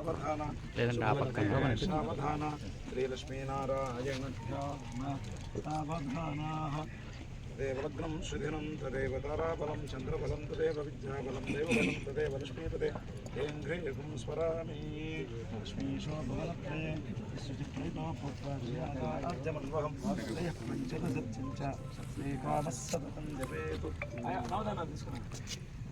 సావధాన. లేదంటే ఆ పక్కన సావధాన. శ్రీలక్ష్మీనారాయణ సావధానాః. దేవలగ్నం సుదినం తదేవ తారాబలం చంద్రబలం తదేవ విద్యాబలం దేవబలం తదేవ లక్ష్మీపదే హేంఘ్రేయం స్మరామి. లక్ష్మీశోభవలప్రయే సుచిత్రితో పుత్రాజ్యమన్వహం పంచదశంచ శ్రీకామస్సతతం జపేతు. నవదానాలు తీసుకున్నాను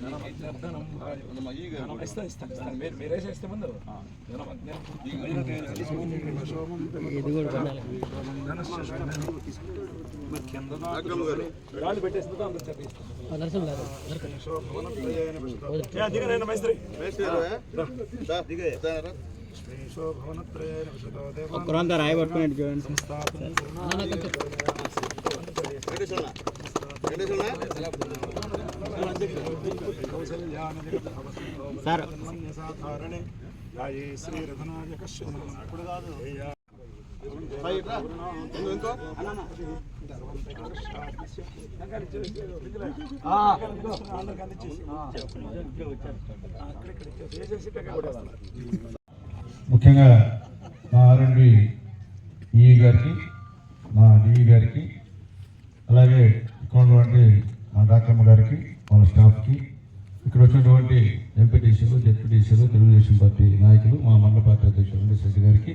మాం చంద్రాభాం ఇస్తా ఇస్తా ఇస్తా మీరు మీరేసే ఇస్తే ముందు రాళ్ళు పెట్టేస్తే అందరు చెప్పేస్తాను రాయి పట్టుకునేట్టు చూడండి సార్ సాధారణే సార్. ముఖ్యంగా మా ఆర్ఎండి ఈ గారికి మా డిఈ గారికి అలాగే ఇక్కడ ఉన్నటువంటి మా గారికి వాళ్ళ స్టాఫ్కి ఇక్కడ వచ్చినటువంటి ఎంపీటీసీలు జెడ్పీటీసీలు తెలుగుదేశం పార్టీ నాయకులు మా మండల పార్టీ అధ్యక్షులు వెంకటేశ్వర గారికి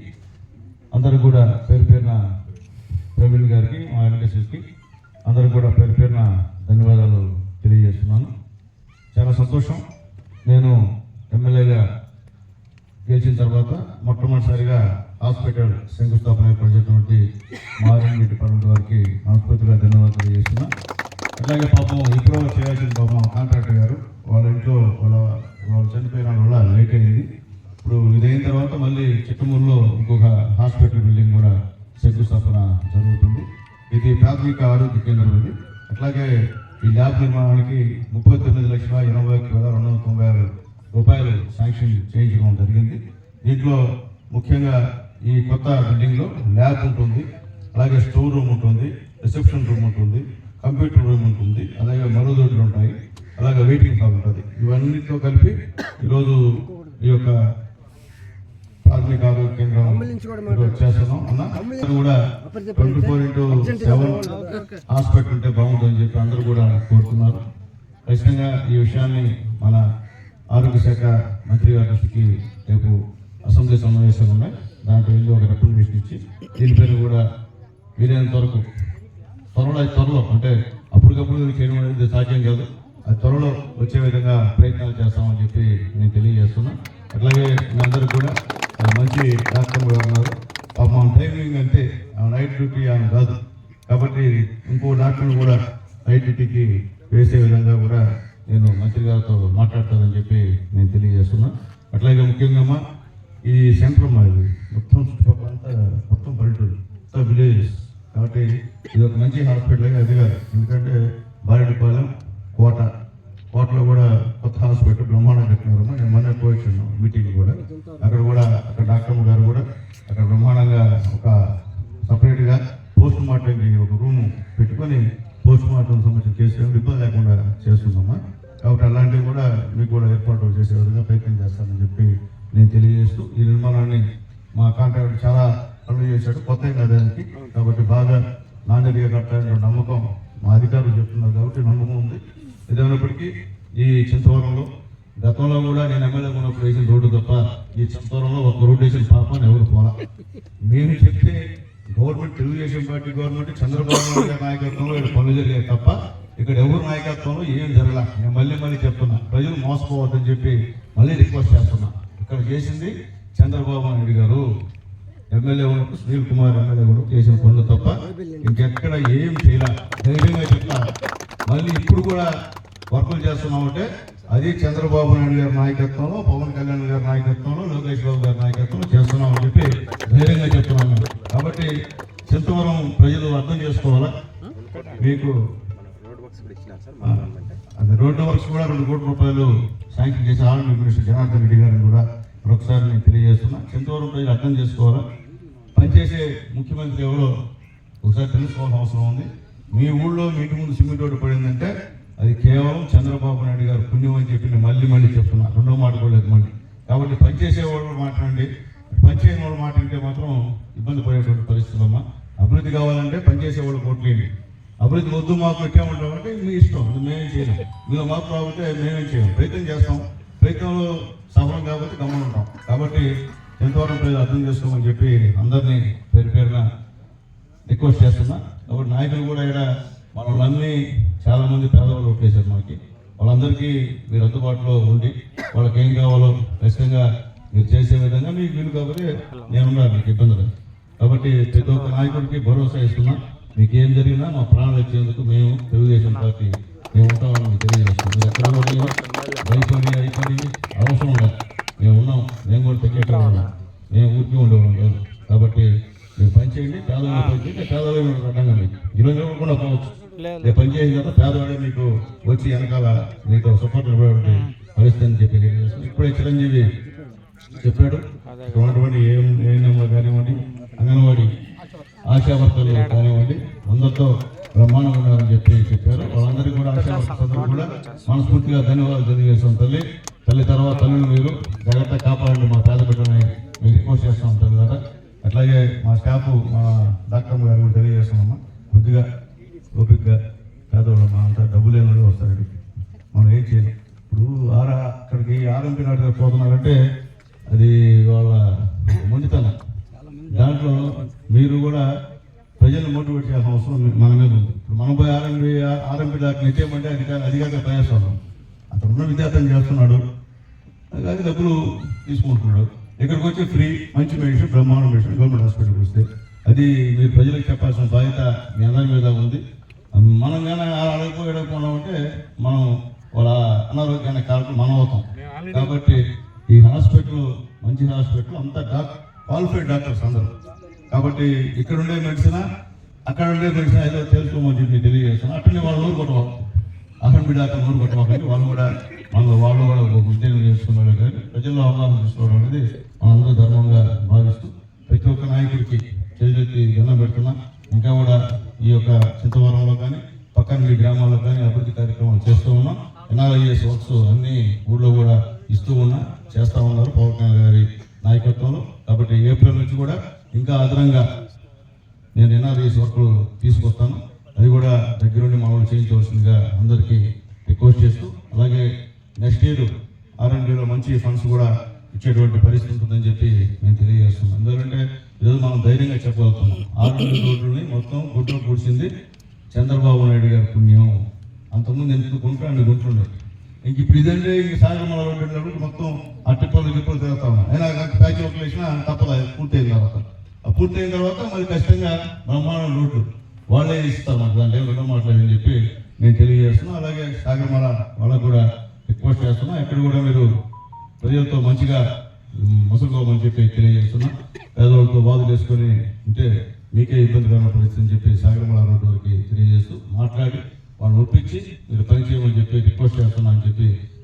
అందరూ కూడా పేరు పేరున ప్రవీణ్ గారికి మా వెంకటేశ్వరికి అందరూ కూడా పేరు పేరున ధన్యవాదాలు తెలియజేస్తున్నాను. చాలా సంతోషం. నేను ఎమ్మెల్యేగా గెలిచిన తర్వాత మొట్టమొదటిసారిగా హాస్పిటల్ శంకుస్థాపన ఏర్పాటు చేసినటువంటి మారెడ్డి డిపార్ట్మెంట్ వారికి మనస్ఫూర్తిగా ధన్యవాదాలు తెలియజేస్తున్నాను అట్లాగే పాపం ఇప్పుడు చేయాల్సిన పాపం కాంట్రాక్టర్ గారు. వాళ్ళ ఇంట్లో వాళ్ళ వాళ్ళు చనిపోయిన వల్ల లేట్ అయింది ఇప్పుడు ఇదైన తర్వాత మళ్ళీ చిట్టమూరులో ఇంకొక హాస్పిటల్ బిల్డింగ్ కూడా శంకుస్థాపన జరుగుతుంది. ఇది ప్రాథమిక ఆరోగ్య కేంద్రం ఇది. అట్లాగే ఈ ల్యాబ్ నిర్మాణానికి ముప్పై తొమ్మిది లక్షల ఎనభై ఒక్క వేల రెండు వందల తొంభై ఆరు రూపాయలు శాంక్షన్ చేయించడం జరిగింది. దీంట్లో ముఖ్యంగా ఈ కొత్త బిల్డింగ్లో ల్యాబ్ ఉంటుంది. అలాగే స్టోర్ రూమ్ ఉంటుంది. రిసెప్షన్ రూమ్ ఉంటుంది. కంప్యూటర్ రూమ్ ఉంటుంది అలాగే మరుగుదొడ్లు ఉంటాయి అలాగే వెయిటింగ్ హాల్ ఉంటుంది. ఇవన్నిటితో కలిపి ఈరోజు ఈ యొక్క ప్రాథమిక ఆరోగ్య కేంద్రం చేస్తున్నాం. అన్న కూడా twenty four into seven hospital ఉంటే బాగుంటుందని చెప్పి అందరూ కూడా కోరుతున్నారు. ఖచ్చితంగా ఈ విషయాన్ని మన ఆరోగ్య శాఖ మంత్రి గారి దృష్టికి రేపు అసెంబ్లీ సమావేశాలు ఉన్నాయి. దాంట్లో వెళ్ళి ఒక రిప్రజెంటేషన్ ఇచ్చి దీనిపైన కూడా వీలైనంత వరకు త్వరలో త్వరలో అంటే అప్పటికప్పుడు చేయడం అనేది సాధ్యం కాదు. అది త్వరలో వచ్చే విధంగా ప్రయత్నాలు చేస్తామని చెప్పి నేను తెలియజేస్తున్నా. అట్లాగే మీ అందరూ కూడా మంచి డాక్టర్ కూడా ఉన్నారు? పాపం ఆమె టైమింగ్ అంటే ఆమె నైట్ డ్యూటీ ఆమె కాదు. కాబట్టి ఇంకో డాక్టర్ని కూడా నైట్ డ్యూటీకి వేసే విధంగా కూడా నేను మంత్రి గారితో మాట్లాడతానని చెప్పి నేను తెలియజేస్తున్నా. అట్లాగే ముఖ్యంగా అమ్మా ఈ సెంటర్ మాది మొత్తం చుట్టుపక్కల అంతా మొత్తం పల్లెటూరు మొత్తం విలేజెస్ కాబట్టి ఇది ఒక మంచి హాస్పిటల్ అది కాదు ఎందుకంటే బారెడ్డిపాలెం కోట. కోటలో కూడా కొత్త హాస్పిటల్ బ్రహ్మాండం కట్టినారు. నేను మొన్న పోయించాను మీటింగ్ కూడా. అక్కడ కూడా అక్కడ డాక్టర్ గారు కూడా అక్కడ బ్రహ్మాండంగా ఒక సపరేట్గా పోస్ట్ మార్టంకి ఒక రూమ్ పెట్టుకొని పోస్ట్ మార్టం సంబంధించిన కేసులు ఇబ్బంది లేకుండా చేస్తున్నామా? కాబట్టి అలాంటివి కూడా మీకు కూడా ఏర్పాటు చేసే విధంగా ప్రయత్నం చేస్తానని చెప్పి నేను తెలియజేస్తూ ఈ నిర్మాణాన్ని మా కాంట్రాక్టర్ చాలా అమలు చేశాడు. కొత్త దానికి కాబట్టి బాగా నాణ్యతగా కట్టాలనే నమ్మకం మా అధికారులు చెప్తున్నారు కాబట్టి నమ్మకం ఉంది. ఏదైనప్పటికీ ఈ చింతవరంలో గతంలో కూడా నేను ఎమ్మెల్యే ఉన్నప్పుడు వేసిన రోడ్డు తప్ప ఈ చింతవరంలో ఒక రోడ్డు వేసిన పాపని ఎవరు పోలా. మేము చెప్తే government Telugu Desam party government Chandrababu Naidu నాయకత్వంలో ఇక్కడ పనులు జరిగాయి తప్ప ఇక్కడ ఎవరు నాయకత్వంలో ఏం జరగలే. నేను మళ్ళీ మళ్ళీ చెప్తున్నా. ప్రజలు మోసపోవద్దని చెప్పి మళ్ళీ రిక్వెస్ట్ చేస్తున్నా. ఇక్కడ చేసింది చంద్రబాబు నాయుడు గారు. ఎమ్మెల్యే ఉన్నప్పుడు సునీల్ కుమార్ ఎమ్మెల్యే కూడా చేసిన పనులు తప్ప ఇంకెక్కడ ఏం చేయాల. ధైర్యంగా చెప్తా. మళ్ళీ ఇప్పుడు కూడా వర్కులు చేస్తున్నామంటే అది చంద్రబాబు నాయుడు గారి నాయకత్వంలో పవన్ కళ్యాణ్ గారి నాయకత్వంలో లోకేష్ బాబు గారి నాయకత్వంలో చేస్తున్నామని చెప్పి ధైర్యంగా చెప్తున్నాము కాబట్టి చింతవరం ప్రజలు అర్థం చేసుకోవాలా? మీకు అది రోడ్డు వర్క్స్ కూడా రెండు కోట్ల రూపాయలు శాంక్షన్ చేసి ఆర్మీ మినిస్టర్ జనార్దన్ రెడ్డి గారిని కూడా మరొకసారి నేను తెలియజేస్తున్నా. చింతవరం ప్రజలు అర్థం చేసుకోవాలా? పనిచేసే ముఖ్యమంత్రి ఎవరో ఒకసారి తెలుసుకోవాల్సిన అవసరం ఉంది. మీ ఊళ్ళో మీ ఇంటి ముందు సిమెంట్ రోడ్డు పడిందంటే అది కేవలం చంద్రబాబు నాయుడు గారు పుణ్యం అని చెప్పి మళ్ళీ మళ్ళీ చెప్తున్నా. రెండో మాట కూడా లేదు మళ్ళీ. కాబట్టి పనిచేసే వాళ్ళు మాట్లాడండి. పనిచేయని వాళ్ళు మాట్లాడితే మాత్రం ఇబ్బంది పడేటువంటి పరిస్థితులు అమ్మా. అభివృద్ధి కావాలంటే పనిచేసే వాళ్ళు కోట్లేండి అభివృద్ధి వద్దు మాకు పెట్టామంటామంటే మీ ఇష్టం. మేమేం చేయలేం. మీరు మాకు రాబట్టే మేమేం చేయం ప్రయత్నం చేస్తాం. ప్రయత్నంలో సఫలం కాబట్టి గమనం ఉంటాం కాబట్టి ఎంతవరకు ప్రజలు అర్థం చేసుకోమని చెప్పి అందరినీ పేరు పేరున రిక్వెస్ట్ చేస్తున్నా. కాబట్టి నాయకులు కూడా ఇక్కడ మనల్ని చాలా చాలామంది పేదవాళ్ళు ఒట్టేశారు మనకి. వాళ్ళందరికీ మీరు అందుబాటులో ఉండి వాళ్ళకి ఏం కావాలో ఖచ్చితంగా మీరు చేసే విధంగా మీకు వీలు కాబట్టి నేనున్నా మీకు ఇబ్బంది లేదు. కాబట్టి ప్రతి ఒక్క నాయకుడికి భరోసా ఇస్తున్నా. మీకు ఏం జరిగినా మా ప్రాణాలు ఇచ్చేందుకు మేము తెలుగుదేశం పార్టీ మేము ఉంటామని తెలియజేస్తున్నాం. తెలియజేస్తాం మీరు ఎక్కడ కూడా భయపడి అవసరం లేదు. మేము ఉన్నాం. మేము కూడా తగ్గేటవాళ్ళం మేము ఊరికి ఉండేవాళ్ళం కాదు. కాబట్టి మీరు పని చేయండి పేదవాళ్ళు పని చేయండి పేదవాళ్ళు అడ్డంగా మీకు. ఈరోజు కూడా పోవచ్చు. రేపు పని చేసిన తర్వాత పేదవాడే మీకు వచ్చి వెనకాల మీకు సపోర్ట్ ఇవ్వడానికి పరిస్థితి అని చెప్పి ఇప్పుడే చిరంజీవి చెప్పాడు. ఇక్కడ ఉన్నటువంటి ఏం ఏఎన్ఎంలు కానివ్వండి అంగన్వాడీ ఆశా వర్కర్లు కానివ్వండి అందరితో బ్రహ్మాండంగా ఉన్నారని చెప్పి చెప్పారు. వాళ్ళందరికీ కూడా ఆశా వర్కర్స్ కూడా మనస్ఫూర్తిగా ధన్యవాదాలు తెలియజేస్తాం తల్లి. తల్లి తర్వాత తల్లిని మీరు జాగ్రత్త కాపాడండి మా పేద బిడ్డని మీరు రిక్వెస్ట్ చేస్తాం తల్లి కదా. అట్లాగే మా స్టాఫ్ మా డాక్టర్ గారు కూడా తెలియజేస్తున్నామా? కొద్దిగా ఓపికగా పేదవాళ్ళమ్మా అంతా డబ్బు లేని వాళ్ళు వస్తారు మనం ఏం చేయలేం. ఇప్పుడు ఆరా అక్కడికి ఆర్ఎంపీ నాటి పోతున్నారంటే అది వాళ్ళ మొండితనం. దాంట్లో మీరు కూడా ప్రజలను మోటివేట్ చేయాల్సిన అవసరం మన మీద ఉంది. ఇప్పుడు మనం పోయి ఆర్ఎంపీ ఆర్ఎంపీ దాకా నిత్యమంటే అది అది కాక ప్రయాసం అతను ఉన్న విద్యార్థులు చేస్తున్నాడు. అది డబ్బులు తీసుకుంటున్నాడు. ఇక్కడికి వచ్చి ఫ్రీ మంచి మెడిసిన్ బ్రహ్మాండ మెడిసిన్ గవర్నమెంట్ హాస్పిటల్కి వస్తే అది మీరు ప్రజలకు చెప్పాల్సిన బాధ్యత మీ అందరి మీద ఉంది. మనం కానీ ఎడొకోన ఉంటే మనం వాళ్ళ అనారోగ్యానికి కారణం మనం అవుతాం కాబట్టి ఈ హాస్పిటల్ మంచి హాస్పిటల్ అంతా డాక్టర్ క్వాలిఫైడ్ డాక్టర్స్ అందరూ. కాబట్టి ఇక్కడ ఉండే మెడిసిన్ అక్కడ ఉండే మెడిసిన్ ఏదో తెలుసుకోమని చెప్పి తెలియజేస్తున్నాను అట్లనే వాళ్ళు నూరు కొట్టవాలి అక్కడ డాక్టర్ నూరు కొట్టమాకండి వాళ్ళు కూడా మన వాళ్ళు వాళ్ళు ఒక ఉద్యోగం చేసుకున్నారు కానీ ప్రజల్లో అవగాహన తీసుకోవడం అనేది మనందరూ ధర్మంగా భావిస్తూ ప్రతి ఒక్క నాయకుడికి చేతులెత్తి దండం పెడుతున్నా. ఇంకా కూడా ఈ యొక్క చింతవరంలో కానీ పక్కన మీ గ్రామాల్లో కానీ అభివృద్ధి కార్యక్రమాలు చేస్తూ ఉన్నాం. ఎన్ఆర్ఐఎస్ వర్క్స్ అన్ని ఊళ్ళో కూడా ఇస్తూ ఉన్నా చేస్తూ ఉన్నారు పవన్ కళ్యాణ్ గారి నాయకత్వంలో. కాబట్టి ఏప్రిల్ నుంచి కూడా ఇంకా అదనంగా నేను ఎన్ఆర్ఐఎస్ వర్క్లు తీసుకొస్తాను. అది కూడా దగ్గరుండి మామూలు చేయించవలసిందిగా అందరికీ రిక్వెస్ట్ చేస్తూ అలాగే నెక్స్ట్ ఇయర్ ఆర్ఎండ్లో మంచి ఫండ్స్ కూడా ఇచ్చేటువంటి పరిస్థితి ఉంటుందని చెప్పి నేను తెలియజేస్తున్నాను ఎందుకంటే ఈరోజు మనం ధైర్యంగా చెప్పగలుగుతున్నాం. ఆర్ఎండ్బి రోడ్లని మొత్తం గుడ్లు కూర్చింది చంద్రబాబు నాయుడు గారి పుణ్యం. అంతకుముందు ఎందుకు గుంటూ అన్ని గుంటుండే ఇంక ఇప్పుడు ఇదంటే ఇంక సాగమల రోడ్డు వెళ్ళినప్పుడు మొత్తం అట్టిపళ్ళు గిప్పలు తిరుగుతా ఉన్నాం. అయినా ప్యాచ్ వర్క్ వేసినా తప్పదు పూర్తయిన తర్వాత. ఆ పూర్తయిన తర్వాత మరి ఖచ్చితంగా బ్రహ్మాండ రోడ్లు వాళ్ళే ఇస్తారు మాకు దాంట్లో ఏం రెండో మాట్లాడని చెప్పి నేను తెలియజేస్తున్నాను అలాగే సాగమల వాళ్ళకు కూడా రిక్వెస్ట్ చేస్తున్నా. ఎక్కడ కూడా మీరు ప్రజలతో మంచిగా ముసలుకోమని చెప్పి తెలియజేస్తున్నా. పేదవాళ్ళతో బాధలు చేసుకొని ఉంటే మీకే ఇబ్బందికరమైన పరిస్థితి అని చెప్పి సాగరమల రోడ్డు వరకు తెలియజేస్తూ మాట్లాడి వాళ్ళని ఒప్పించి మీరు పని చేయమని చెప్పి రిక్వెస్ట్ చేస్తున్నా అని చెప్పి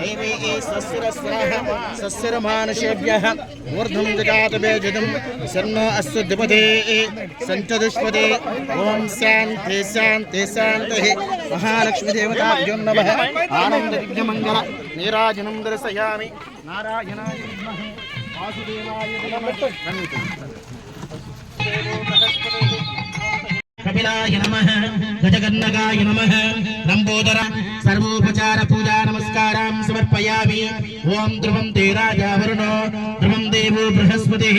देवी स्वस्तिरस्वरः स्वस्तिरमानुषेभ्यः ऊर्ध्वं जगातबेजुदं शर्णो अस्तु द्विपदे सञ्चदुष्पदे ॐ शान्ति शान्ति शान्तिः महालक्ष्मीदेवताभ्यो नमः आनन्दविघ्नमङ्गल नीराजनं दर्शयामि नारायणाय विद्महे वासुदेवाय धीमहि కపిలాయ నమ గజగన్నగాయ నమ. లంబోదర సర్వోపచార పూజా నమస్కారం సమర్పయామి. ఓం ధ్రువం తే రాజా వరుణో. ధ్రువం దేవో బృహస్పతి.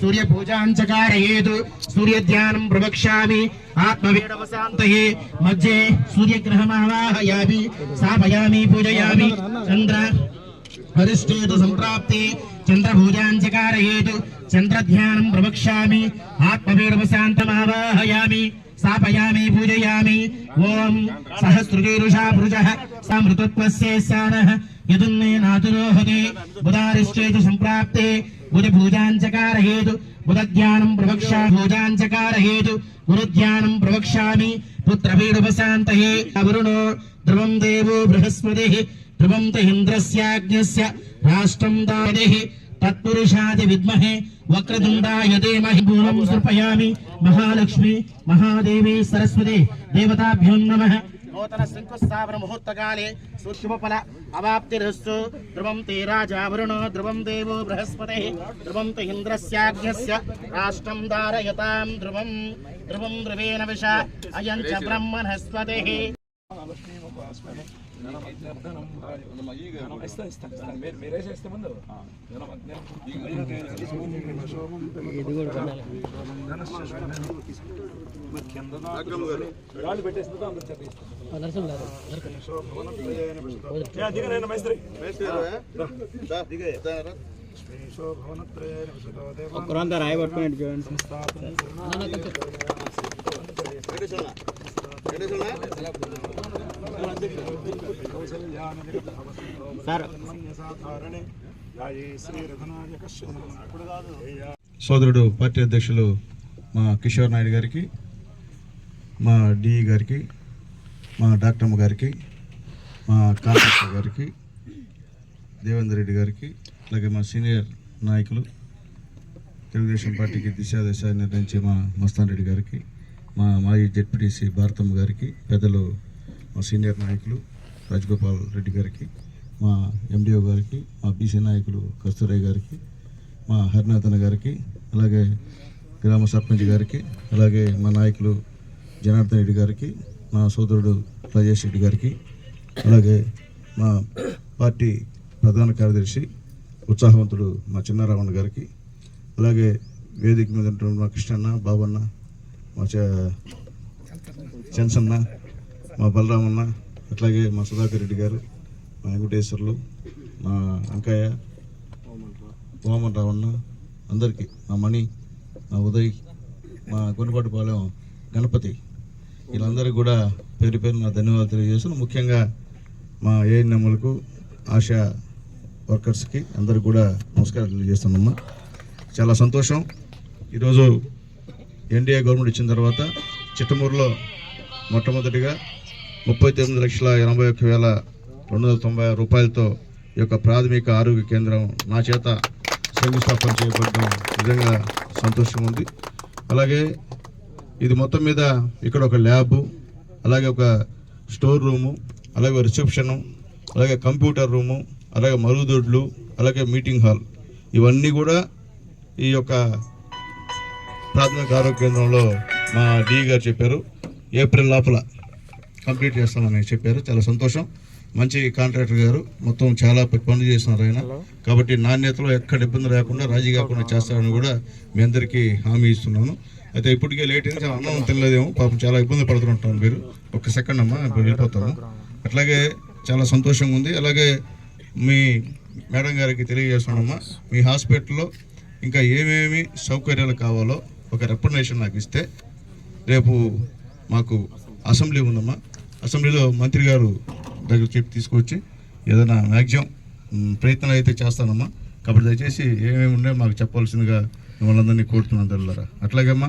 సూర్య పూజాంచకారయేతు సూర్య ధ్యానం ప్రవక్ష్యామి. ఆత్మవేడవశాంతయే. మధ్యే సూర్యగ్రహమావాహయామి. స్థాపయామి పూజయామి. చంద్ర వరిష్ఠేతు సంప్రాప్తి. చంద్రభూజాంచకారయేతు చంద్రధ్యానం ప్రవక్ష్యామి ఆత్మవీరవశాంతమావాహయామి స్థాపయామి పూజయామి ఓం సహస్రుజీరుషా భృజ సమృతత్వస్యేశానః యదున్నేనాతురోహతే బుధారిష్ఠేతు సంప్రాప్తే బుధ పూజాంచకారయేతు బుధధ్యానం ప్రవక్షా పూజాంచకారయేతు గురుధ్యానం ప్రవక్ష్యామి పుత్రవీడుపశాంతయే అవరుణో ధ్రువం దేవో బృహస్పతి ధ్రువం త ఇంద్రస్యాగ్నిస్య రాష్ట్రం దాదేః తత్పురుషాది విద్మహే వక్రతుండాయ ధీమహి భూమం సమర్పయామి మహాలక్ష్మి మహాదేవి సరస్వతి దేవతాభ్యో నమః నూతన శంకుస్థాపన ముహూర్తకాలే సూక్ష్మఫల అవాప్తిరస్తు ధ్రువం తే రాజా వరుణో ధ్రువం దేవో బృహస్పతి ధ్రువం తు ఇంద్రస్యాగ్న్యస్య రాష్ట్రం దారయతాం ధ్రువం ధ్రువం ధ్రువేణ విష అయం చ బ్రహ్మణస్పతి ఒక్కరంతా రాయి పట్టుకున్నట్టు చూడండి సంస్థాపన సోదరుడు పార్టీ అధ్యక్షులు మా కిషోర్ నాయుడు గారికి మా డిఈ గారికి మా డాక్టర్మ్మ గారికి మా కాంట్రాక్టర్ గారికి దేవేందర్ రెడ్డి గారికి అలాగే మా సీనియర్ నాయకులు తెలుగుదేశం పార్టీకి దిశాదిశ నిర్ణయించే మా మస్తాన్ రెడ్డి గారికి మా మాజీ జెడ్పీటీసీ భారతమ్మ గారికి పెద్దలు మా సీనియర్ నాయకులు రాజగోపాల్ రెడ్డి గారికి మా ఎండిఓ గారికి మా బీసీ నాయకులు కస్తూరయ్య గారికి మా హరినాథన్ గారికి అలాగే గ్రామ సర్పంచ్ గారికి అలాగే మా నాయకులు జనార్దన్ రెడ్డి గారికి మా సోదరుడు రాజేష్ రెడ్డి గారికి అలాగే మా పార్టీ ప్రధాన కార్యదర్శి ఉత్సాహవంతుడు మా చిన్నారావణ గారికి అలాగే వేదిక మీద ఉంటున్న మా కృష్ణన్న బాబన్న మా చ- చెన్సన్న మా బలరామన్న అట్లాగే మా సుధాకర్ రెడ్డి గారు మా వెంకటేశ్వర్లు మా అంకయ్య ఓమన్ రావన్న అందరికీ మా మణి మా ఉదయ్ మా గుండపాటిపాలెం గణపతి వీళ్ళందరికీ కూడా పేరు పేరు నా ధన్యవాదాలు తెలియజేస్తున్నాను. ముఖ్యంగా మా ఏఎన్ఎంలకు ఆశా వర్కర్స్కి అందరికి కూడా నమస్కారం తెలియజేస్తున్నామ్మా చాలా సంతోషం. ఈరోజు ఎన్డీఏ గవర్నమెంట్ ఇచ్చిన తర్వాత చిట్టమూరులో మొట్టమొదటిగా ముప్పై తొమ్మిది లక్షల ఎనభై ఒక్క వేల రెండు వందల తొంభై ఆరు రూపాయలతో ఈ యొక్క ప్రాథమిక ఆరోగ్య కేంద్రం నా చేత శంకుస్థాపన చేయబడడం నిజంగా సంతోషంగా ఉంది. అలాగే ఇది మొత్తం మీద ఇక్కడ ఒక ల్యాబ్ అలాగే ఒక స్టోర్ రూము అలాగే రిసెప్షను అలాగే కంప్యూటర్ రూము అలాగే మరుగుదొడ్లు అలాగే మీటింగ్ హాల్. ఇవన్నీ కూడా ఈ యొక్క ప్రాథమిక ఆరోగ్య కేంద్రంలో మా డి గారు చెప్పారు. ఏప్రిల్ లోపల కంప్లీట్ చేస్తామని చెప్పారు. చాలా సంతోషం. మంచి కాంట్రాక్టర్ గారు. మొత్తం చాలా పనులు చేస్తున్నారు ఆయన. కాబట్టి నాణ్యతలో ఎక్కడ ఇబ్బంది లేకుండా రాజీ కాకుండా చేస్తారని కూడా మీ అందరికీ హామీ ఇస్తున్నాను. అయితే ఇప్పటికే లేట్ అయింది. అన్నం తినలేదేమో. పాపం చాలా ఇబ్బంది పడుతుంటాను మీరు. ఒక సెకండ్ అమ్మా వెళ్ళిపోతాము అట్లాగే చాలా సంతోషంగా ఉంది. అలాగే మీ మేడం గారికి తెలియజేస్తున్నామ్మా మీ హాస్పిటల్లో ఇంకా ఏమేమి సౌకర్యాలు కావాలో ఒక రిప్రజెంటేషన్ నాకు ఇస్తే రేపు మాకు అసెంబ్లీ ఉందమ్మా. అసెంబ్లీలో మంత్రి గారు దగ్గర చెప్పి తీసుకొచ్చి ఏదైనా మ్యాక్సిమం ప్రయత్నాలు అయితే చేస్తానమ్మా. కాబట్టి దయచేసి ఏమేమి ఉన్నాయో మాకు చెప్పాల్సిందిగా మిమ్మల్ని అందరినీ కోరుతున్నాను తల్లారా అట్లాగేమ్మా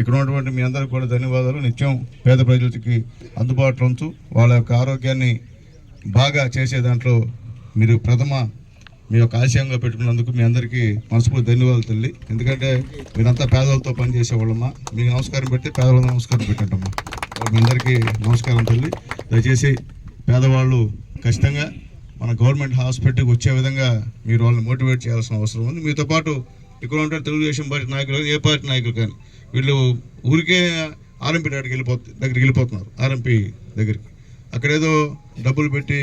ఇక్కడ ఉన్నటువంటి మీ అందరికి కూడా ధన్యవాదాలు. నిత్యం పేద ప్రజలకి అందుబాటులో ఉంచు వాళ్ళ యొక్క ఆరోగ్యాన్ని బాగా చేసే దాంట్లో మీరు ప్రథమ మీ యొక్క ఆశయంగా పెట్టుకున్నందుకు మీ అందరికీ మనస్ఫూర్తి ధన్యవాదాలు తల్లి. ఎందుకంటే మీరంతా పేదలతో పనిచేసేవాళ్ళమ్మా. మీకు నమస్కారం పెట్టి పేదవాళ్ళకి నమస్కారం పెట్టంటమ్మా మీ అందరికీ నమస్కారం తల్లి. దయచేసి పేదవాళ్ళు ఖచ్చితంగా మన గవర్నమెంట్ హాస్పిటల్కి వచ్చే విధంగా మీరు వాళ్ళని మోటివేట్ చేయాల్సిన అవసరం ఉంది. మీతో పాటు ఇక్కడ ఉంటారు తెలుగుదేశం పార్టీ నాయకులు ఏ పార్టీ నాయకులు కానీ వీళ్ళు ఊరికే ఆర్ఎంపీ దగ్గరికి వెళ్ళిపో దగ్గరికి వెళ్ళిపోతున్నారు ఆర్ఎంపీ దగ్గరికి. అక్కడేదో డబ్బులు పెట్టి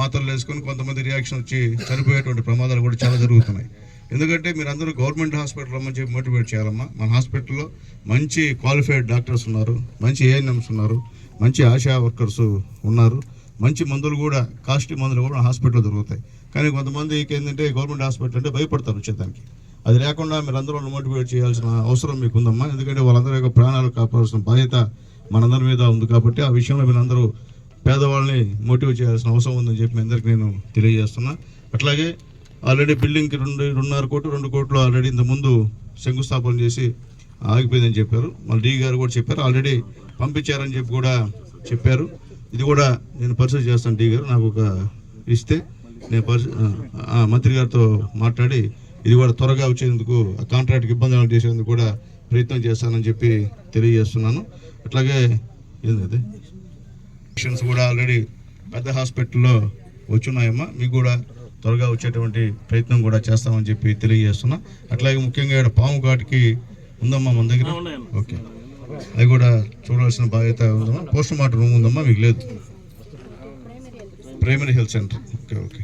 మాత్రలు వేసుకొని కొంతమంది రియాక్షన్ వచ్చి చనిపోయేటువంటి ప్రమాదాలు కూడా చాలా జరుగుతున్నాయి. ఎందుకంటే మీరు అందరూ గవర్నమెంట్ హాస్పిటల్ రమ్మని చెప్పి మోటివేట్ చేయాలమ్మా. మన హాస్పిటల్లో మంచి క్వాలిఫైడ్ డాక్టర్స్ ఉన్నారు మంచి ఏఎన్ఎంస్ ఉన్నారు మంచి ఆశా వర్కర్స్ ఉన్నారు మంచి మందులు కూడా కాస్ట్లీ మందులు కూడా మన హాస్పిటల్లో దొరుకుతాయి. కానీ కొంతమందికి ఏంటంటే గవర్నమెంట్ హాస్పిటల్ అంటే భయపడతారు వచ్చేదానికి. అది లేకుండా మీరు అందరూ మోటివేట్ చేయాల్సిన అవసరం మీకు ఉందమ్మా ఎందుకంటే వాళ్ళందరి యొక్క ప్రాణాలు కాపాడాల్సిన బాధ్యత మనందరి మీద ఉంది కాబట్టి ఆ విషయంలో మీరు అందరూ పేదవాళ్ళని మోటివేట్ చేయాల్సిన అవసరం ఉందని చెప్పి మీ నేను తెలియజేస్తున్నా. అట్లాగే ఆల్రెడీ బిల్డింగ్కి రెండు రెండున్నర కోట్లు రెండు కోట్లు ఆల్రెడీ ఇంత ముందు శంకుస్థాపన చేసి ఆగిపోయిందని చెప్పారు. మళ్ళీ డీ గారు కూడా చెప్పారు. ఆల్రెడీ పంపించారని చెప్పి కూడా చెప్పారు. ఇది కూడా నేను పరిశీలి చేస్తాను డీ గారు. నాకు ఒక ఇస్తే నేను పరిశీ ఆ, మంత్రి గారితో మాట్లాడి ఇది కూడా త్వరగా వచ్చేందుకు కాంట్రాక్ట్కి ఇబ్బంది చేసేందుకు కూడా ప్రయత్నం చేస్తానని చెప్పి తెలియజేస్తున్నాను. అట్లాగే ఏంటది పేషెంట్స్ కూడా ఆల్రెడీ పెద్ద హాస్పిటల్లో వచ్చున్నాయమ్మా. మీకు కూడా త్వరగా వచ్చేటువంటి ప్రయత్నం కూడా చేస్తామని చెప్పి తెలియజేస్తున్నా. అట్లాగే ముఖ్యంగా ఇక్కడ పాము ఘాట్కి ఉందమ్మా మన దగ్గర? ఓకే. అది కూడా చూడాల్సిన బాధ్యత ఉందమ్మా. పోస్ట్ మార్టం రూమ్ ఉందమ్మా మీకు లేదు. Primary health centre. Okay okay.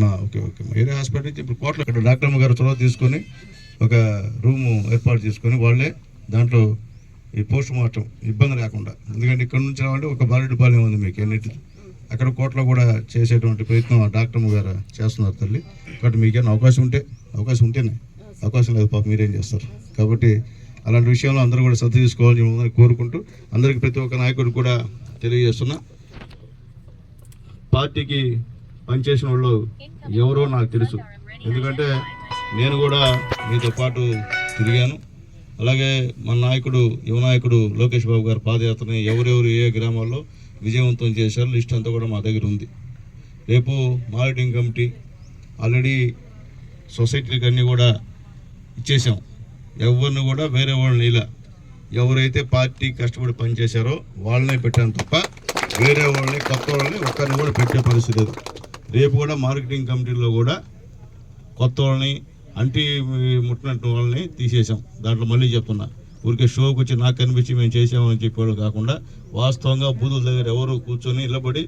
మా ఓకే ఓకే. ఏరియా హాస్పిటల్ నుంచి ఇప్పుడు కోట్ల ఇక్కడ డాక్టర్ అమ్మ గారు చొరవ తీసుకొని ఒక రూము ఏర్పాటు చేసుకొని వాళ్ళే దాంట్లో ఈ పోస్ట్ మార్టం ఇబ్బంది లేకుండా. ఎందుకంటే ఇక్కడ నుంచి రావాలంటే ఒక బాలెడ్డిపాలెం ఉంది మీకు ఎన్నిటి అక్కడ కోట్లో కూడా చేసేటువంటి ప్రయత్నం ఆ డాక్టర్ అమ్మ గారు చేస్తున్నారు తల్లి. కాబట్టి మీకేమైనా అవకాశం ఉంటే అవకాశం ఉంటేనే. అవకాశం లేదు పాప మీరేం చేస్తారు. కాబట్టి అలాంటి విషయంలో అందరూ కూడా శ్రద్ధ తీసుకోవాలని కోరుకుంటూ అందరికీ ప్రతి ఒక్క నాయకుడు కూడా తెలియజేస్తున్నా. పార్టీకి పనిచేసిన వాళ్ళు ఎవరో నాకు తెలుసు. ఎందుకంటే నేను కూడా మీతో పాటు తిరిగాను. అలాగే మన నాయకుడు యువ నాయకుడు లోకేష్ బాబు గారి పాదయాత్రని ఎవరెవరు ఏ గ్రామాల్లో విజయవంతం చేశారు. లిస్ట్ అంతా కూడా మా దగ్గర ఉంది. రేపు మానిటరింగ్ కమిటీ ఆల్రెడీ సొసైటీలకు అన్నీ కూడా ఇచ్చేసాం ఎవరిని కూడా వేరే వాళ్ళని ఇలా ఎవరైతే పార్టీ కష్టపడి పనిచేశారో వాళ్ళనే పెట్టాను తప్ప వేరే వాళ్ళని కొత్త వాళ్ళని ఒక్కరిని కూడా పెట్టే పరిస్థితి లేదు. రేపు కూడా మార్కెటింగ్ కమిటీలో కూడా కొత్త వాళ్ళని అంటి ముట్టినట్టు వాళ్ళని తీసేసాం దాంట్లో మళ్ళీ చెప్తున్నా. ఊరికే షోకి వచ్చి నాకు కనిపించి మేము చేసామని చెప్పేవాళ్ళు కాకుండా వాస్తవంగా బూతుల దగ్గర ఎవరు కూర్చొని నిలబడి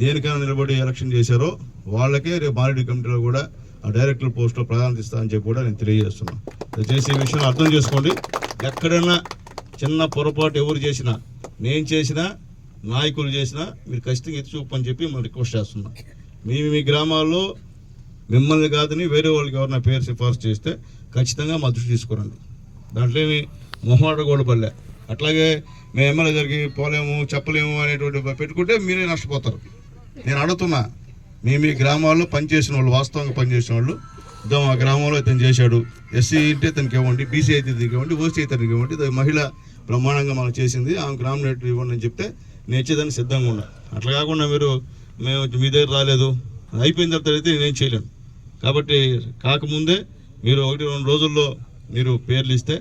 దేనికైనా నిలబడి ఎలక్షన్ చేశారో వాళ్ళకే రేపు మారెడ్డి కమిటీలో కూడా ఆ డైరెక్టర్ పోస్ట్లో ప్రాధాన్యత ఇస్తానని చెప్పి కూడా నేను తెలియజేస్తున్నాను దయచేసి ఈ విషయం అర్థం చేసుకోండి. ఎక్కడైనా చిన్న పొరపాటు ఎవరు చేసినా నేను చేసినా నాయకులు చేసినా మీరు ఖచ్చితంగా ఎత్తి చూపని చెప్పి మనం రిక్వెస్ట్ చేస్తున్నాం. మీ మీ గ్రామాల్లో మిమ్మల్ని కాదని వేరే వాళ్ళకి ఎవరైనా పేరు సిఫార్సు చేస్తే ఖచ్చితంగా మా దృష్టి తీసుకురండి. దాంట్లో ఏమి మొహమాట కూడా అట్లాగే మేము ఎమ్మెల్యే గారికి పోలేము చెప్పలేము అనేటువంటి పెట్టుకుంటే మీరే నష్టపోతారు. నేను అడుగుతున్నా మీ మీ గ్రామాల్లో పనిచేసిన వాళ్ళు వాస్తవంగా పనిచేసిన వాళ్ళు ఇద్దాం ఆ గ్రామంలో ఇతను చేశాడు. ఎస్సీ అయితే ఇతనికి ఇవ్వండి బీసీ అయితే ఇతనికి ఇవ్వండి ఓసీ అయితే ఇవ్వండి మహిళ బ్రహ్మాండంగా మనం చేసింది ఆమె గ్రామనేటర్ ఇవ్వండి అని చెప్తే నేను ఇచ్చేదాన్ని సిద్ధంగా ఉన్నా. అట్లా కాకుండా మీరు మేము మీ దగ్గర రాలేదు. అయిపోయిన తర్వాత అయితే నేనేం చేయలేను. కాబట్టి కాకముందే మీరు ఒకటి రెండు రోజుల్లో మీరు పేర్లు ఇస్తే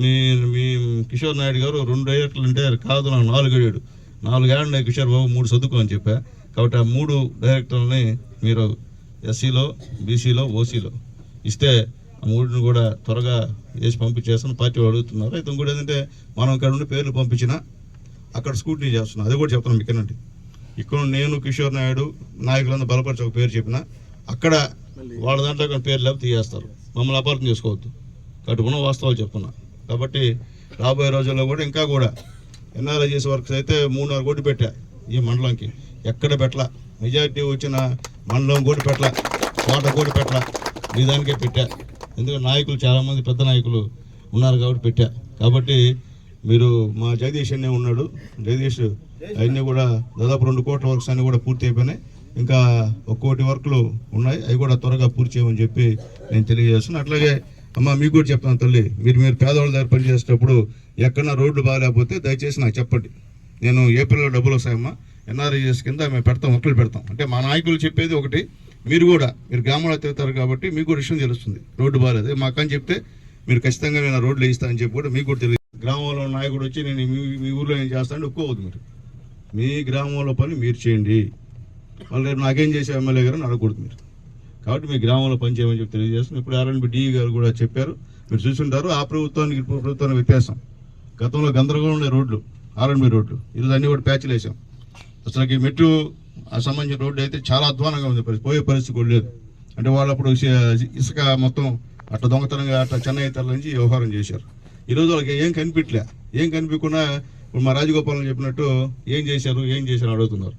మీ మీ కిషోర్ నాయుడు గారు రెండు డైరెక్టర్లు అంటే కాదు నాకు నాలుగు అడిగాడు నాలుగు ఏళ్ళు కిషోర్ బాబు మూడు చదువుకో అని చెప్పా. కాబట్టి ఆ మూడు డైరెక్టర్లని మీరు ఎస్సీలో బీసీలో ఓసీలో ఇస్తే ఆ మూడుని కూడా త్వరగా వేసి పంపించేస్తాను. పార్టీ అడుగుతున్నారు. అయితే ఇంకోటి ఏంటంటే మనం ఇక్కడ నుండి పేర్లు పంపించినా అక్కడ స్కూటీ చేస్తున్నాం. అది కూడా చెప్తున్నాం ఇక్కడండి ఇక్కడ నేను కిషోర్ నాయుడు నాయకులందరూ బలపరిచి ఒక పేరు చెప్పిన అక్కడ వాళ్ళ దాంట్లో పేరు లేకపోతే తీయేస్తారు మమ్మల్ని అపార్థం చేసుకోవద్దు. కాబట్టి ఉన్న వాస్తవాలు చెప్తున్నా. కాబట్టి రాబోయే రోజుల్లో కూడా ఇంకా కూడా ఎన్ఆర్ఐజీస్ వర్క్స్ అయితే మూడున్నర కోటి పెట్టా ఈ మండలంకి. ఎక్కడ పెట్టలా? మెజారిటీ వచ్చిన మండలం కోటి పెట్టలా. కోట కోటి పెట్టలా. మీ దానికే పెట్టా. ఎందుకంటే నాయకులు చాలామంది పెద్ద నాయకులు ఉన్నారు కాబట్టి పెట్టా. కాబట్టి మీరు మా జగదీష్ అనే ఉన్నాడు. జగదీష్ అవన్నీ కూడా దాదాపు రెండు కోట్ల వర్క్స్ అన్నీ కూడా పూర్తి అయిపోయినాయి. ఇంకా ఒక కోటి వర్క్లు ఉన్నాయి. అవి కూడా త్వరగా పూర్తి చేయమని చెప్పి నేను తెలియజేస్తున్నాను అట్లాగే అమ్మ మీకు కూడా చెప్తాను తల్లి. మీరు మీరు పేదవాళ్ళ దగ్గర పనిచేసేటప్పుడు ఎక్కడన్నా రోడ్లు బాగాలేకపోతే దయచేసి నాకు చెప్పండి. నేను ఏప్రిల్లో డబ్బులు వస్తాయమ్మా. ఎన్ఆర్ఐఎస్ కింద మేము పెడతాం ఒక్కలు పెడతాం. అంటే మా నాయకులు చెప్పేది ఒకటి. మీరు కూడా మీరు గ్రామంలో తిరుగుతారు కాబట్టి మీకు కూడా విషయం తెలుస్తుంది. రోడ్డు బాగాలేదు. మాకని చెప్తే మీరు ఖచ్చితంగా నేను రోడ్లు వేయిస్తానని చెప్పి కూడా మీకు కూడా తెలియదు. గ్రామంలో నాయకుడు వచ్చి నేను మీ మీ ఊర్లో ఏం చేస్తాను ఒప్పుకోవద్దు మీరు. మీ గ్రామంలో పని మీరు చేయండి. మళ్ళీ రేపు నాకేం చేసే ఎమ్మెల్యే గారు అడగకూడదు మీరు. కాబట్టి మీ గ్రామంలో పనిచేయమని చెప్పి తెలియజేస్తున్నాం. ఇప్పుడు ఆర్ఎన్బి డిఈ గారు కూడా చెప్పారు. మీరు చూసుంటారు. ఆ ప్రభుత్వానికి ఇప్పుడు ప్రభుత్వానికి వ్యత్యాసం. గతంలో గందరగోళం ఉండే రోడ్లు ఆర్ఎన్బి రోడ్లు. ఈరోజు అన్ని కూడా ప్యాచ్లు వేసాం. అసలు ఈ మెట్రో సంబంధించిన రోడ్డు అయితే చాలా అధ్వానంగా ఉంది. పరిస్థితి పోయే పరిస్థితి కూడా లేదు. అంటే వాళ్ళు అప్పుడు ఇసుక మొత్తం అట్లా దొంగతనంగా అట్లా చెన్నై తరలించి వ్యవహారం చేశారు. ఈరోజు వాళ్ళకి ఏం కనిపించలే. ఏం కనిపించకుండా ఇప్పుడు మా రాజగోపాల్ చెప్పినట్టు ఏం చేశారు ఏం చేశారు అడుగుతున్నారు.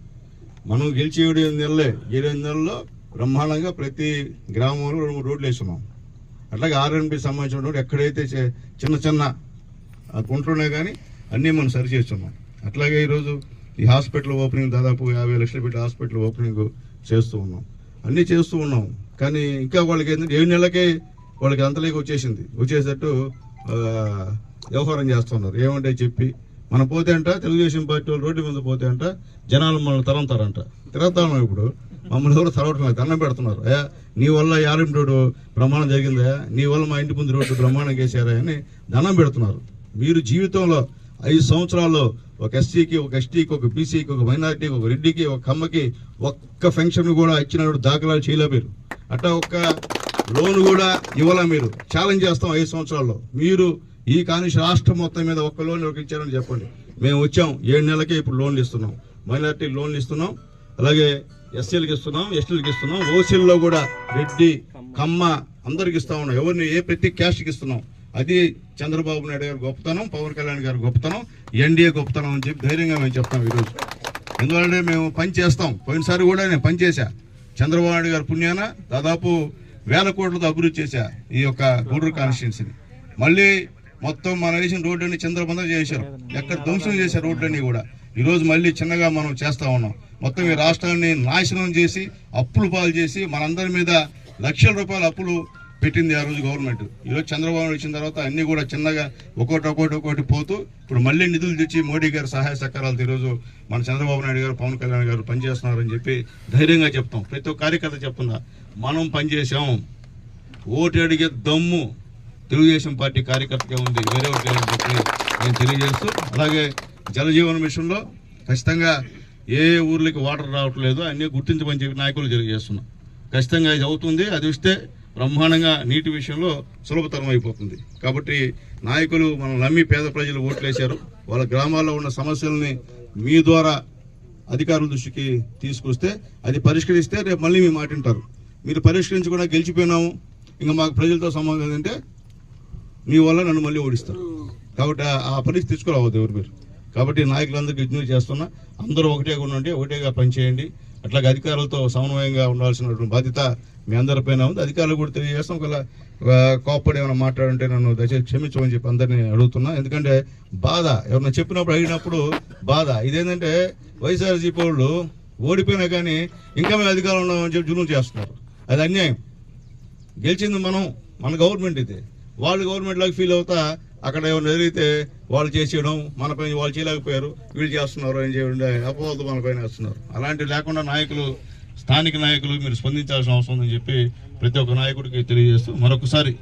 మనం గెలిచి ఏడు ఎనిమిది నెలలే. ఏడు నెలల్లో బ్రహ్మాండంగా ప్రతి గ్రామంలో రెండు మూడు రోడ్లు వేస్తున్నాం. అట్లాగే ఆర్ఎన్బి సంబంధించిన రోడ్లు ఎక్కడైతే చే- చిన్న చిన్న ఆ కానీ అన్నీ మనం సరి చేస్తున్నాం. అట్లాగే ఈరోజు ఈ హాస్పిటల్ ఓపెనింగ్ దాదాపు యాభై లక్షలు పెట్టి హాస్పిటల్ ఓపెనింగ్ చేస్తూ ఉన్నాం. అన్నీ చేస్తూ ఉన్నాం. కానీ ఇంకా వాళ్ళకి ఏంటంటే ఏడు నెలలకే వాళ్ళకి అంతలేకి వచ్చేసింది. వచ్చేసట్టు వ్యవహారం చేస్తున్నారు. ఏమంటే చెప్పి మనం పోతే అంట తెలుగుదేశం పార్టీ వాళ్ళు రోడ్డు మీద పోతే అంట జనాలు మనల్ని తరంతారంట తిరగతాం ఇప్పుడు. మమ్మల్ని కూడా తరవటం లేదు దండం పెడుతున్నారు. అయ్యా నీ వల్ల యారం రోడ్డు జరిగిందయా నీ వల్ల మా ఇంటి ముందు రోడ్డు ప్రమాణం చేశారా అని దండం పెడుతున్నారు. మీరు జీవితంలో ఐదు సంవత్సరాల్లో ఒక ఎస్సీకి ఒక ఎస్టీకి ఒక బీసీకి ఒక మైనారిటీకి ఒక రెడ్డికి ఒక కమ్మకి ఒక్క ఫెన్షన్ కూడా ఇచ్చిన దాఖలాలు చేయలే మీరు. అట్లా ఒక్క లోన్ కూడా ఇవ్వాల మీరు. ఛాలెంజ్ చేస్తాం ఐదు సంవత్సరాల్లో. మీరు ఈ కానీ రాష్ట్రం మొత్తం మీద ఒక్క లోన్ ఇచ్చారని చెప్పండి. మేము వచ్చాం ఏడు నెలలకే ఇప్పుడు లోన్లు ఇస్తున్నాం. మైనారిటీ లోన్లు ఇస్తున్నాం. అలాగే ఎస్సీలకు ఇస్తున్నాం ఎస్టీలకు ఇస్తున్నాం ఓసీల్లో కూడా రెడ్డి కమ్మ అందరికి ఇస్తా ఉన్నాం. ఎవరిని ఏ ప్రతి క్యాస్ట్కి ఇస్తున్నాం? అది చంద్రబాబు నాయుడు గారు గొప్పతనం పవన్ కళ్యాణ్ గారు గొప్పతనం ఎన్డీఏ గొప్పతనం అని చెప్పి ధైర్యంగా మేము చెప్తాం ఈరోజు. ఎందువల్లనే మేము పని చేస్తాం. పోయినసారి కూడా నేను పనిచేశా చంద్రబాబు నాయుడు గారి పుణ్యాన దాదాపు వేల కోట్లతో అభివృద్ధి చేశా ఈ యొక్క గూడూరు కాన్స్టిట్యున్సీని. మళ్ళీ మొత్తం మన వేసిన రోడ్లన్నీ చంద్రబంధం చేశారు. ఎక్కడ ధ్వంసం చేశారు రోడ్లన్నీ కూడా. ఈరోజు మళ్ళీ చిన్నగా మనం చేస్తా ఉన్నాం. మొత్తం ఈ రాష్ట్రాన్ని నాశనం చేసి అప్పులు పాలు చేసి మనందరి మీద లక్షల రూపాయల అప్పులు పెట్టింది ఆ రోజు గవర్నమెంట్. ఈరోజు చంద్రబాబు నాయుడు వచ్చిన తర్వాత అన్నీ కూడా చిన్నగా ఒక్కోటి ఒక్కోటి ఒక్కోటి పోతూ ఇప్పుడు మళ్ళీ నిధులు తెచ్చి మోడీ గారి సహాయ సహకారాలతో ఈరోజు మన చంద్రబాబు నాయుడు గారు పవన్ కళ్యాణ్ గారు పనిచేస్తున్నారని చెప్పి ధైర్యంగా చెప్తాం. ప్రతి ఒక్క కార్యకర్త చెప్తున్నా మనం పనిచేసాం ఓటు అడిగే దమ్ము తెలుగుదేశం పార్టీ కార్యకర్తగా ఉంది. వేరే ఒకటి చెప్పి నేను తెలియజేస్తూ అలాగే జలజీవన మిషన్లో ఖచ్చితంగా ఏ ఊర్లకి వాటర్ రావట్లేదు అన్నీ గుర్తించమని చెప్పి నాయకులు తెలియజేస్తున్నాం ఖచ్చితంగా ఇది అవుతుంది. అది ఇస్తే బ్రహ్మాండంగా నీటి విషయంలో సులభతరం అయిపోతుంది. కాబట్టి నాయకులు మనం నమ్మి పేద ప్రజలు ఓట్లేశారు. వాళ్ళ గ్రామాల్లో ఉన్న సమస్యల్ని మీ ద్వారా అధికారుల దృష్టికి తీసుకొస్తే అది పరిష్కరిస్తే రేపు మళ్ళీ మీ మాటింటారు మీరు పరిష్కరించకుండా గెలిచిపోయినాము. ఇంకా మాకు ప్రజలతో సంబంధం ఏంటంటే మీ వల్ల నన్ను మళ్ళీ ఓడిస్తారు. కాబట్టి ఆ పరిస్థితి తీసుకురావద్దు ఎవరు మీరు. కాబట్టి నాయకులందరికీ విజ్ఞప్తి చేస్తున్నా అందరూ ఒకటేగా ఉండండి ఒకటేగా పనిచేయండి. అట్లాగే అధికారులతో సమన్వయంగా ఉండాల్సినటువంటి బాధ్యత మీ అందరిపైన ఉంది. అధికారులు కూడా తెలియజేస్తాం. ఒకవేళ కోప్పడి ఏమైనా మాట్లాడుంటే నన్ను దయచేసి క్షమించమని చెప్పి అందరినీ అడుగుతున్నా. ఎందుకంటే బాధ ఎవరైనా చెప్పినప్పుడు అడిగినప్పుడు బాధ. ఇదేంటంటే వైఎస్ఆర్సీపీ వాళ్ళు ఓడిపోయినా కానీ ఇంకా మేము అధికారం ఉన్నామని చెప్పి జులుం చేస్తున్నారు. అది అన్యాయం. గెలిచింది మనం మన గవర్నమెంట్ ఇది. వాళ్ళు గవర్నమెంట్ లాగా ఫీల్ అవుతా అక్కడ ఏమైనా జరిగితే వాళ్ళు చేసేయడం మన పైన వాళ్ళు చేయలేకపోయారు వీళ్ళు చేస్తున్నారు అని అపోహలు మన పైన వేస్తున్నారు. అలాంటివి లేకుండా నాయకులు స్థానిక నాయకులు మీరు స్పందించాల్సిన అవసరం ఉందని చెప్పి ప్రతి ఒక్క నాయకుడికి తెలియజేస్తూ మరొకసారి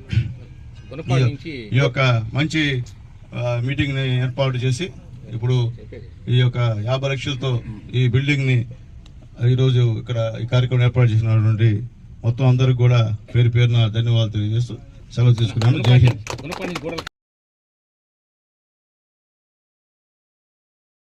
ఈ- యొక్క మంచి ఆ, మీటింగ్ని ఏర్పాటు చేసి ఇప్పుడు ఈ యొక్క యాభై లక్షలతో ఈ బిల్డింగ్ని ఈరోజు ఇక్కడ ఈ కార్యక్రమం ఏర్పాటు చేసినటువంటి మొత్తం అందరికి కూడా పేరు పేరున ధన్యవాదాలు తెలియజేస్తూ సెలవు తీసుకున్నాను. జై హింద్.